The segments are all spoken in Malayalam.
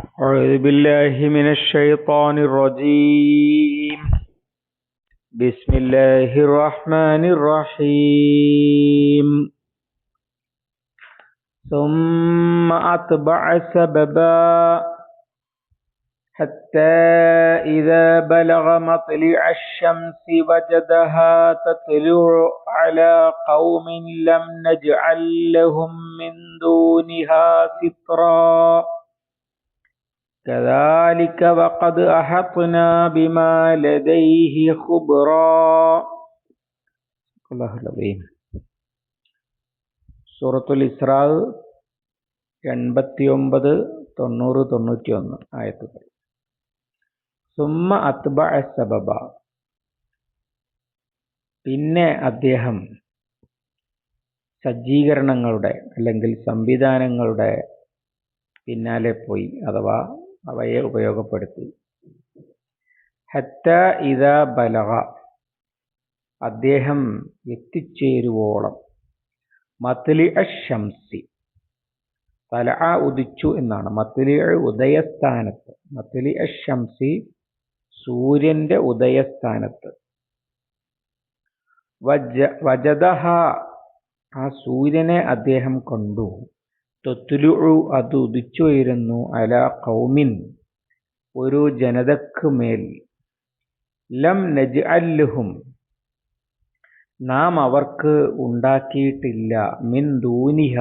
أعوذ بالله من الشيطان الرجيم. بسم الله الرحمن الرحيم. ثم أتبع سببا حتى إذا بلغ مطلع الشمس وجدها تطلع على قوم لم نجعل لهم من دونها سترا. كذلك وقد أحطنا بما لديه خبرا الله العظيم സൂറത്തുൽ ഇസ്രാ എൺപത്തി ഒമ്പത് തൊണ്ണൂറ് തൊണ്ണൂറ്റി ഒന്ന് ആയത്തുകൾ സുമ്മ അത്ബ സബബ പിന്നെ അദ്ദേഹം സജ്ജീകരണങ്ങളുടെ അല്ലെങ്കിൽ സംവിധാനങ്ങളുടെ പിന്നാലെ പോയി അഥവാ അവയെ ഉപയോഗപ്പെടുത്തി. ഹത്ത ഇത ബലഹ അദ്ദേഹം എത്തിച്ചേരുവോളം. മത്ലി അഷംസി തല ഉദിച്ചു എന്നാണ്. മത്ലി ഉദയസ്ഥാനത്ത്. മത്ലി അഷംസി സൂര്യന്റെ ഉദയസ്ഥാനത്ത്. വജ വജദഹ. ആ സൂര്യനെ അദ്ദേഹം കണ്ടു. തൊത്തുലു അത് ഉദിച്ചുയരുന്നു അല കൗമിൻ ഒരു ജനതക്ക് മേൽ. ലം നജ് അല്ലുഹും നാം അവർക്ക് ഉണ്ടാക്കിയിട്ടില്ല മിൻ ദൂനിഹ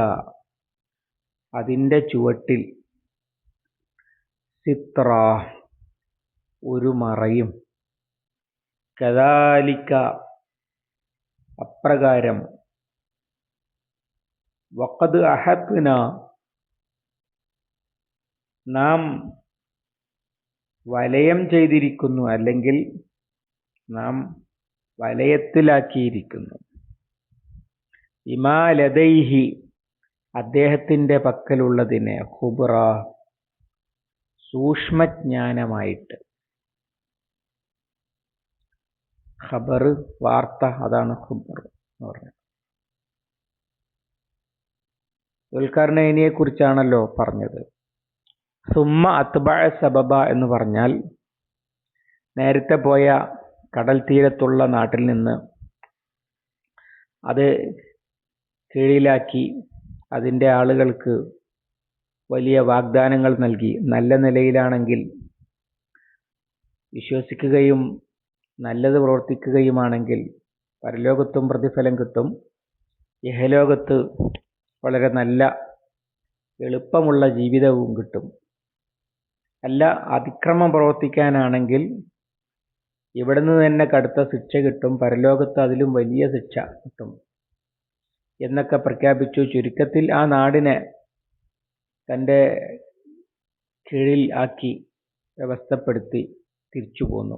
അതിന്റെ ചുവട്ടിൽ. സിത്ര ഒരു മറയും. കദാലിക്ക അപ്രകാരം വഖദ് അഹത്തിന നാം വലയം ചെയ്തിരിക്കുന്നു അല്ലെങ്കിൽ നാം വലയത്തിലാക്കിയിരിക്കുന്നു. ഇമാലതൈഹി അദ്ദേഹത്തിന്റെ പക്കലുള്ളതിനെ ഹുബ്ര സൂക്ഷ്മജ്ഞാനമായിട്ട്. ഖബർ വാർത്ത അതാണ് ഹുബർ എന്ന് പറഞ്ഞത് ദുൽഖർണൈനിയെ കുറിച്ചാണല്ലോ പറഞ്ഞത്. സുമ്മ അത്ബ സബബ എന്ന് പറഞ്ഞാൽ നേരത്തെ പോയ കടൽ തീരത്തുള്ള നാട്ടിൽ നിന്ന് അത് കീഴിലാക്കി അതിന്റെ ആളുകൾക്ക് വലിയ വാഗ്ദാനങ്ങൾ നൽകി. നല്ല നിലയിലാണെങ്കിൽ വിശ്വസിക്കുകയും നല്ലത് പ്രവർത്തിക്കുകയുമാണെങ്കിൽ പരലോകത്തും പ്രതിഫലം കിട്ടും. ഇഹലോകത്ത് വളരെ നല്ല എളുപ്പമുള്ള ജീവിതവും കിട്ടും. അല്ല അതിക്രമം പ്രവർത്തിക്കാനാണെങ്കിൽ ഇവിടുന്ന് തന്നെ കടുത്ത ശിക്ഷ കിട്ടും പരലോകത്ത് അതിലും വലിയ ശിക്ഷ കിട്ടും എന്നൊക്കെ പ്രഖ്യാപിച്ചു. ചുരുക്കത്തിൽ ആ നാടിനെ തന്റെ കീഴിൽ ആക്കി വ്യവസ്ഥപ്പെടുത്തി തിരിച്ചു പോന്നു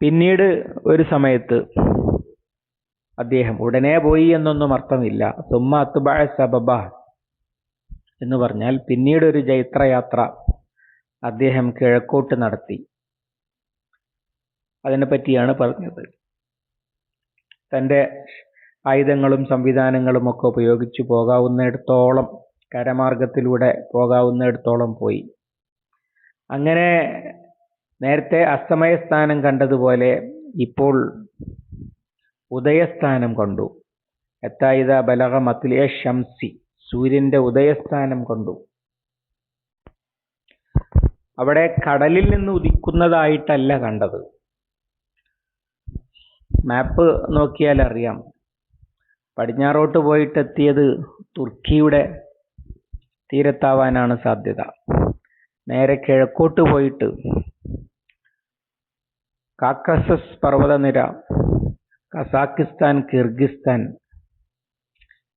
പിന്നീട് ഒരു സമയത്ത് അദ്ദേഹം ഉടനെ പോയി എന്നൊന്നും അർത്ഥമില്ല. സുമ്മ അത്തുബായ സബബ എന്ന് പറഞ്ഞാൽ പിന്നീട് ഒരു ജൈത്രയാത്ര അദ്ദേഹം കിഴക്കോട്ട് നടത്തി. അതിനെപ്പറ്റിയാണ് പറഞ്ഞത്. തന്റെ ആയുധങ്ങളും സംവിധാനങ്ങളും ഒക്കെ ഉപയോഗിച്ച് പോകാവുന്നിടത്തോളം കരമാർഗത്തിലൂടെ പോകാവുന്നിടത്തോളം പോയി. അങ്ങനെ നേരത്തെ അസ്തമയസ്ഥാനം കണ്ടതുപോലെ ഇപ്പോൾ ഉദയസ്ഥാനം കണ്ടു. എത്തായിത ബലക മത്ലിയ ഷംസി സൂര്യന്റെ ഉദയസ്ഥാനം കണ്ടു. അവിടെ കടലിൽ നിന്ന് ഉദിക്കുന്നതായിട്ടല്ല കണ്ടത്. മാപ്പ് നോക്കിയാൽ അറിയാം. പടിഞ്ഞാറോട്ട് പോയിട്ട് എത്തിയത് തുർക്കിയുടെ തീരത്താവാനാണ് സാധ്യത. നേരെ കിഴക്കോട്ട് പോയിട്ട് കാക്കസസ് പർവതനിര കസാക്കിസ്ഥാൻ കിർഗിസ്ഥാൻ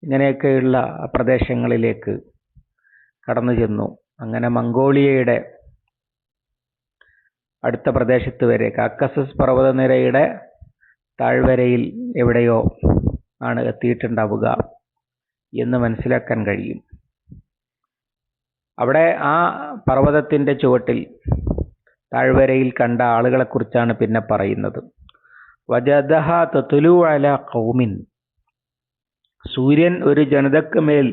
ഇങ്ങനെയൊക്കെയുള്ള പ്രദേശങ്ങളിലേക്ക് കടന്നു ചെന്നു. അങ്ങനെ മംഗോളിയയുടെ അടുത്ത പ്രദേശത്ത് വരെ കാക്കസസ് പർവതനിരയുടെ താഴ്വരയിൽ എവിടെയോ ആണ് എത്തിയിട്ടുണ്ടാവുക എന്ന് മനസ്സിലാക്കാൻ കഴിയും. അവിടെ ആ പർവതത്തിന്റെ ചുവട്ടിൽ താഴ്വരയിൽ കണ്ട ആളുകളെക്കുറിച്ചാണ് പിന്നെ പറയുന്നത്. വജദഹ തത്തുലു അല കൗമിൻ സൂര്യൻ ഒരു ജനതക്ക് മേൽ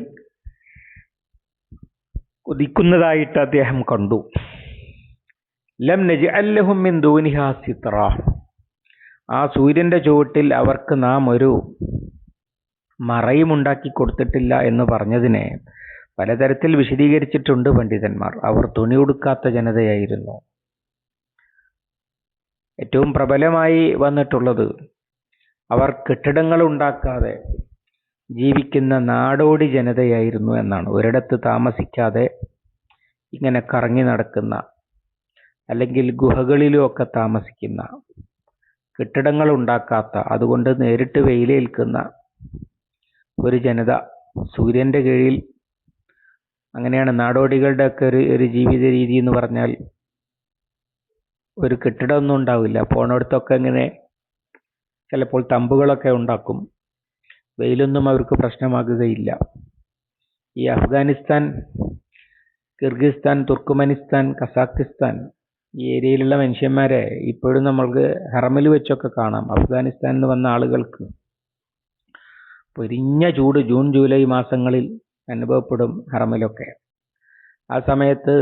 ഉദിക്കുന്നതായിട്ട് അദ്ദേഹം കണ്ടു. ലം നജ അല്ലഹുമിൻ ദൂനിഹാ സിത്ര ആ സൂര്യന്റെ ചുവട്ടിൽ അവർക്ക് നാം ഒരു മറയും ഉണ്ടാക്കി കൊടുത്തിട്ടില്ല എന്ന് പറഞ്ഞതിനെ പലതരത്തിൽ വിശദീകരിച്ചിട്ടുണ്ട് പണ്ഡിതന്മാർ. അവർ തുണി ഉടുക്കാത്ത ജനതയായിരുന്നു. ഏറ്റവും പ്രബലമായി വന്നിട്ടുള്ളത്. അവർ കെട്ടിടങ്ങൾ ഉണ്ടാക്കാതെ ജീവിക്കുന്ന നാടോടി ജനതയായിരുന്നു എന്നാണ്. ഒരിടത്ത് താമസിക്കാതെ ഇങ്ങനെ കറങ്ങി നടക്കുന്ന അല്ലെങ്കിൽ ഗുഹകളിലുമൊക്കെ താമസിക്കുന്ന കെട്ടിടങ്ങൾ ഉണ്ടാക്കാത്ത അതുകൊണ്ട് നേരിട്ട് വെയിലേൽക്കുന്ന ഒരു ജനത സൂര്യന്റെ കീഴിൽ അങ്ങനെയാണ് നാടോടികളുടെയൊക്കെ ഒരു ഒരു ജീവിത രീതി എന്ന് പറഞ്ഞാൽ ഒരു കെട്ടിടമൊന്നും ഉണ്ടാവില്ല. പോണടുത്തൊക്കെ ഇങ്ങനെ ചിലപ്പോൾ തമ്പുകളൊക്കെ ഉണ്ടാക്കും. വെയിലൊന്നും അവർക്ക് പ്രശ്നമാകുകയില്ല. ഈ അഫ്ഗാനിസ്ഥാൻ കിർഗിസ്ഥാൻ തുർക്കുമനിസ്ഥാൻ കസാഖിസ്ഥാൻ ഈ ഏരിയയിലുള്ള മനുഷ്യന്മാരെ ഇപ്പോഴും നമ്മൾക്ക് ഹറമിൽ വെച്ചൊക്കെ കാണാം. അഫ്ഗാനിസ്ഥാനിൽ നിന്ന് വന്ന ആളുകൾക്ക് പൊരിഞ്ഞ ചൂട് ജൂൺ ജൂലൈ മാസങ്ങളിൽ അനുഭവപ്പെടും ഹറമിലൊക്കെ. ആ സമയത്ത്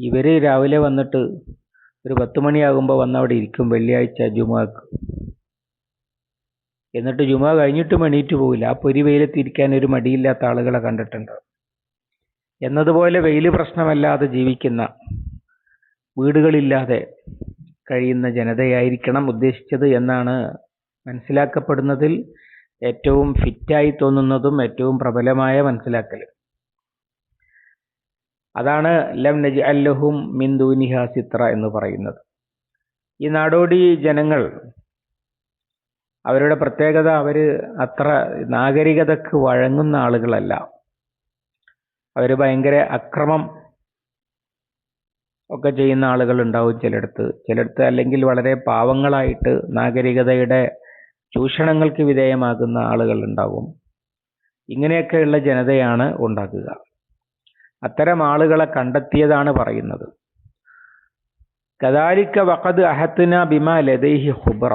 ഇവർ രാവിലെ വന്നിട്ട് ഒരു പത്ത് മണിയാകുമ്പോൾ വന്ന് അവിടെ ഇരിക്കും വെള്ളിയാഴ്ച ജുമാക്ക്. എന്നിട്ട് ജുമ കഴിഞ്ഞിട്ടും എണീറ്റ് പോവില്ല. ആ പൊരി വെയിലത്ത് ഇരിക്കാൻ ഒരു മടിയില്ലാത്ത ആളുകളെ കണ്ടിട്ടുണ്ട്. എന്നതുപോലെ വെയിൽ പ്രശ്നമല്ലാതെ ജീവിക്കുന്ന വീടുകളില്ലാതെ കഴിയുന്ന ജനതയായിരിക്കണം ഉദ്ദേശിച്ചത് എന്നാണ് മനസ്സിലാക്കപ്പെടുന്നതിൽ ഏറ്റവും ഫിറ്റായി തോന്നുന്നതും ഏറ്റവും പ്രബലമായ മനസ്സിലാക്കൽ അതാണ് ലം നജ് അല്ലഹും മിൻ ദൂനിഹ സിത്ര എന്ന് പറയുന്നത്. ഈ നാടോടി ജനങ്ങൾ അവരുടെ പ്രത്യേകത അവർ അത്ര നാഗരികതക്ക് വഴങ്ങുന്ന ആളുകളല്ല. അവർ ഭയങ്കര അക്രമം ഒക്കെ ചെയ്യുന്ന ആളുകൾ ഉണ്ടാവും ചിലയിടത്ത് ചിലയിടത്ത് അല്ലെങ്കിൽ വളരെ പാവങ്ങളായിട്ട് നാഗരികതയുടെ ചൂഷണങ്ങൾക്ക് വിധേയമാകുന്ന ആളുകൾ ഉണ്ടാവും ഇങ്ങനെയൊക്കെയുള്ള ജനതയാണ് ഉണ്ടാക്കുക. അത്തരം ആളുകളെ കണ്ടെത്തിയതാണ് പറയുന്നത്. കദാലിക്ക വഖദ് അഹത്തിന ബിമ ലദൈഹി ഖുബ്ര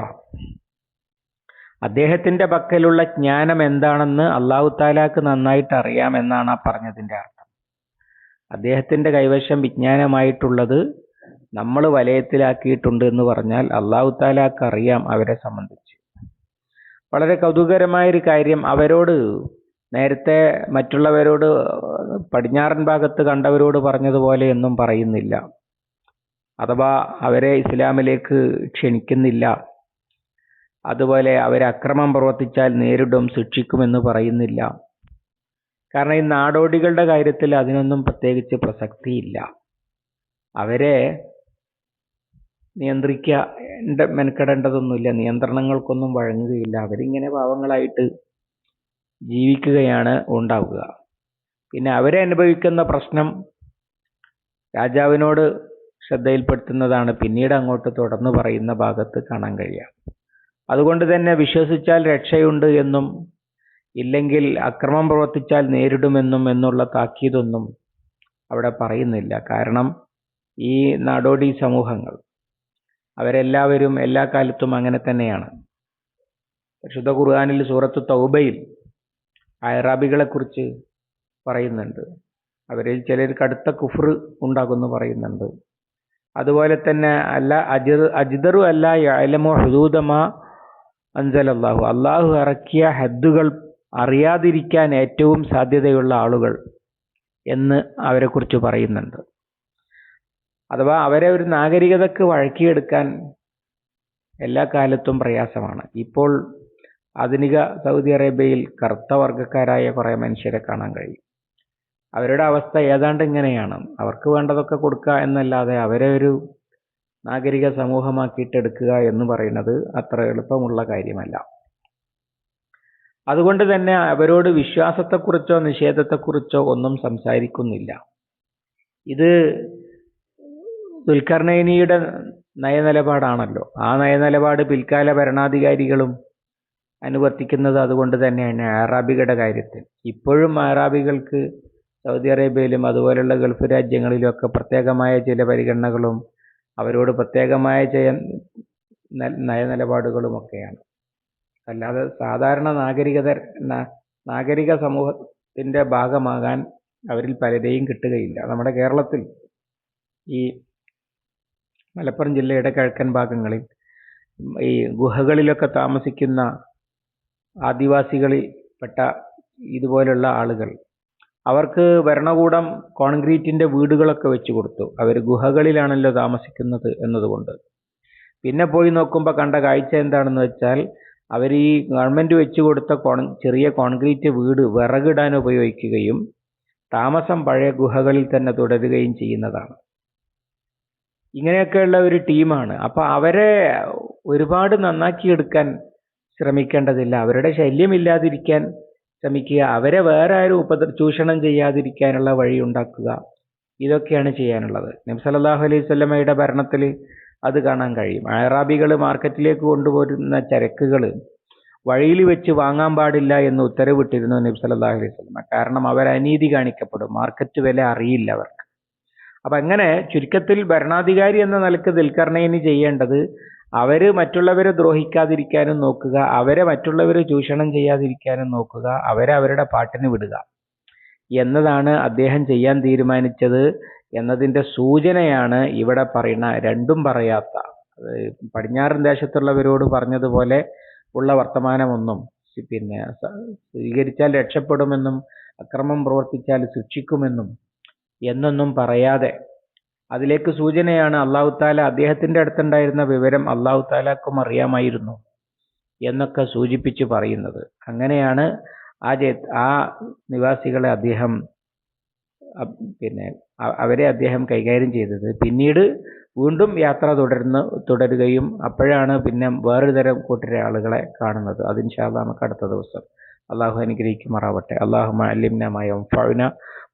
അദ്ദേഹത്തിന്റെ പക്കലുള്ള ജ്ഞാനം എന്താണെന്ന് അള്ളാഹു താലാക്ക് നന്നായിട്ട് അറിയാമെന്നാണ് ആ പറഞ്ഞതിന്റെ അർത്ഥം. അദ്ദേഹത്തിന്റെ കൈവശം വിജ്ഞാനമായിട്ടുള്ളത് നമ്മൾ വലയത്തിലാക്കിയിട്ടുണ്ട് എന്ന് പറഞ്ഞാൽ അള്ളാഹു താലാക്ക് അറിയാം അവരെ സംബന്ധിച്ച്. വളരെ കൗതുകരമായ ഒരു കാര്യം അവരോട് നേരത്തെ മറ്റുള്ളവരോട് പടിഞ്ഞാറൻ ഭാഗത്ത് കണ്ടവരോട് പറഞ്ഞതുപോലെ ഒന്നും പറയുന്നില്ല. അഥവാ അവരെ ഇസ്ലാമിലേക്ക് ക്ഷണിക്കുന്നില്ല. അതുപോലെ അവരെ അക്രമം പ്രവർത്തിച്ചാൽ നേരിടും ശിക്ഷിക്കുമെന്ന് പറയുന്നില്ല. കാരണം ഈ നാടോടികളുടെ കാര്യത്തിൽ അതിനൊന്നും പ്രത്യേകിച്ച് പ്രസക്തിയില്ല. അവരെ നിയന്ത്രിക്കുക മെനക്കെടേണ്ടതൊന്നുമില്ല. നിയന്ത്രണങ്ങൾക്കൊന്നും വഴങ്ങുകയില്ല. അവരിങ്ങനെ പാവങ്ങളായിട്ട് ജീവിക്കുകയാണ് ഉണ്ടാവുക. പിന്നെ അവരെ അനുഭവിക്കുന്ന പ്രശ്നം രാജാവിനോട് ശ്രദ്ധയിൽപ്പെടുത്തുന്നതാണ്. പിന്നീട് അങ്ങോട്ട് തുടർന്ന് പറയുന്ന ഭാഗത്ത് കാണാൻ കഴിയുക അതുകൊണ്ട് തന്നെ വിശ്വസിച്ചാൽ രക്ഷയുണ്ട് എന്നും ഇല്ലെങ്കിൽ അക്രമം പ്രവർത്തിച്ചാൽ നേരിടുമെന്നും എന്നുള്ള താക്കീതൊന്നും അവിടെ പറയുന്നില്ല. കാരണം ഈ നാടോടി സമൂഹങ്ങൾ അവരെല്ലാവരും എല്ലാ കാലത്തും അങ്ങനെ തന്നെയാണ്. പരിശുദ്ധ ഖുർആാനിൽ സൂറത്ത് തൗബയിൽ അയറാബികളെ കുറിച്ച് പറയുന്നുണ്ട്. അവരിൽ ചിലർ കടുത്ത കുഫർ ഉണ്ടാകുന്നു പറയുന്നുണ്ട്. അതുപോലെ തന്നെ അല്ല അജിർ അജിദറു അല്ല അലമോ ഹുദൂദമാ അൻസൽ അള്ളാഹു അള്ളാഹു ഇറക്കിയ ഹദ്ദുകൾ അറിയാതിരിക്കാൻ ഏറ്റവും സാധ്യതയുള്ള ആളുകൾ എന്ന് അവരെക്കുറിച്ച് പറയുന്നുണ്ട്. അഥവാ അവരെ ഒരു നാഗരികതക്ക് വഴക്കിയെടുക്കാൻ എല്ലാ കാലത്തും പ്രയാസമാണ്. ഇപ്പോൾ ആധുനിക സൗദി അറേബ്യയിൽ കറുത്ത വർഗക്കാരായ കുറേ മനുഷ്യരെ കാണാൻ കഴിയും. അവരുടെ അവസ്ഥ ഏതാണ്ട് ഇങ്ങനെയാണ്. അവർക്ക് വേണ്ടതൊക്കെ കൊടുക്കുക എന്നല്ലാതെ അവരെ ഒരു നാഗരിക സമൂഹമാക്കിയിട്ടെടുക്കുക എന്ന് പറയുന്നത് അത്ര എളുപ്പമുള്ള കാര്യമല്ല. അതുകൊണ്ട് തന്നെ അവരോട് വിശ്വാസത്തെക്കുറിച്ചോ നിഷേധത്തെക്കുറിച്ചോ ഒന്നും സംസാരിക്കുന്നില്ല. ഇത് ദുൽഖർനൈനിയുടെ നയനിലപാടാണല്ലോ. ആ നയനിലപാട് പിൽക്കാല ഭരണാധികാരികളും അനുവർത്തിക്കുന്നത് അതുകൊണ്ട് തന്നെയാണ് അറാബികളുടെ കാര്യത്തിൽ. ഇപ്പോഴും അറാബികൾക്ക് സൗദി അറേബ്യയിലും അതുപോലെയുള്ള ഗൾഫ് രാജ്യങ്ങളിലുമൊക്കെ പ്രത്യേകമായ ചില പരിഗണനകളും അവരോട് പ്രത്യേകമായ ചില നയനിലപാടുകളുമൊക്കെയാണ് അല്ലാതെ സാധാരണ നാഗരികത നാഗരിക സമൂഹത്തിന്റെ ഭാഗമാകാൻ അവരിൽ പലരെയും കിട്ടുകയില്ല. നമ്മുടെ കേരളത്തിൽ ഈ മലപ്പുറം ജില്ലയുടെ കിഴക്കൻ ഭാഗങ്ങളിൽ ഈ ഗുഹകളിലൊക്കെ താമസിക്കുന്ന ആദിവാസികളിൽ പെട്ട ഇതുപോലുള്ള ആളുകൾ. അവർക്ക് ഭരണകൂടം കോൺക്രീറ്റിന്റെ വീടുകളൊക്കെ വെച്ചു കൊടുത്തു. അവർ ഗുഹകളിലാണല്ലോ താമസിക്കുന്നത് എന്നതുകൊണ്ട്. പിന്നെ പോയി നോക്കുമ്പോൾ കണ്ട കാഴ്ച എന്താണെന്ന് വെച്ചാൽ അവർ ഈ ഗവൺമെന്റ് വെച്ചു കൊടുത്ത കോൺ ചെറിയ കോൺക്രീറ്റ് വീട് വിറകിടാൻ ഉപയോഗിക്കുകയും താമസം പഴയ ഗുഹകളിൽ തന്നെ തുടരുകയും ചെയ്യുന്നതാണ്. ഇങ്ങനെയൊക്കെയുള്ള ഒരു ടീമാണ്. അപ്പോൾ അവരെ ഒരുപാട് നന്നാക്കിയെടുക്കാൻ ശ്രമിക്കേണ്ടതില്ല. അവരുടെ ശല്യമില്ലാതിരിക്കാൻ ശ്രമിക്കുക. അവരെ വേറെ ആരും ഉപദ്ര ചൂഷണം ചെയ്യാതിരിക്കാനുള്ള വഴി ഉണ്ടാക്കുക. ഇതൊക്കെയാണ് ചെയ്യാനുള്ളത്. നബി സല്ലല്ലാഹു അലൈഹി വസല്ലമയുടെ ഭരണത്തിൽ അത് കാണാൻ കഴിയും. അറാബികൾ മാർക്കറ്റിലേക്ക് കൊണ്ടുപോരുന്ന ചരക്കുകൾ വഴിയിൽ വെച്ച് വാങ്ങാൻ പാടില്ല എന്ന് ഉത്തരവിട്ടിരുന്നു നബി സല്ലല്ലാഹു അലൈഹി വസല്ലമ. കാരണം അവർ അനീതി കാണിക്കപ്പെടും. മാർക്കറ്റ് വില അറിയില്ല അവർക്ക്. അപ്പം അങ്ങനെ ചുരുക്കത്തിൽ ഭരണാധികാരി എന്ന നിലയ്ക്ക് ദിൽക്കർണയിന് ചെയ്യേണ്ടത് അവർ മറ്റുള്ളവരെ ദ്രോഹിക്കാതിരിക്കാനും നോക്കുക അവരെ മറ്റുള്ളവരെ ചൂഷണം ചെയ്യാതിരിക്കാനും നോക്കുക അവരെ അവരുടെ പാട്ടിന് വിടുക എന്നതാണ് അദ്ദേഹം ചെയ്യാൻ തീരുമാനിച്ചത് എന്നതിന്റെ സൂചനയാണ് ഇവിടെ പറയുന്ന രണ്ടും പറയാത്ത. പടിഞ്ഞാറൻ ദേശത്തുള്ളവരോട് പറഞ്ഞതുപോലെ ഉള്ള വർത്തമാനമൊന്നും പിന്നെ സ്വീകരിച്ചാൽ രക്ഷപ്പെടുമെന്നും അക്രമം പ്രവർത്തിച്ചാൽ ശിക്ഷിക്കുമെന്നും എന്നൊന്നും പറയാതെ അതിലേക്ക് സൂചനയാണ് അള്ളാഹു താല അദ്ദേഹത്തിന്റെ അടുത്തുണ്ടായിരുന്ന വിവരം അള്ളാഹു താലാക്കും അറിയാമായിരുന്നു എന്നൊക്കെ സൂചിപ്പിച്ച് പറയുന്നത്. അങ്ങനെയാണ് ആ ജെ- ആ നിവാസികളെ അദ്ദേഹം പിന്നെ അവരെ അദ്ദേഹം കൈകാര്യം ചെയ്തത്. പിന്നീട് വീണ്ടും യാത്ര തുടരുന്ന തുടരുകയും അപ്പോഴാണ് പിന്നെ വേറൊരു തരം കൂട്ടരെ ആളുകളെ കാണുന്നത്. അത് ശാല നമുക്ക് അടുത്ത ദിവസം. അള്ളാഹു അനുഗ്രഹിക്കുമാറാവട്ടെ. അള്ളാഹു അല്ലിംന യംഫഉന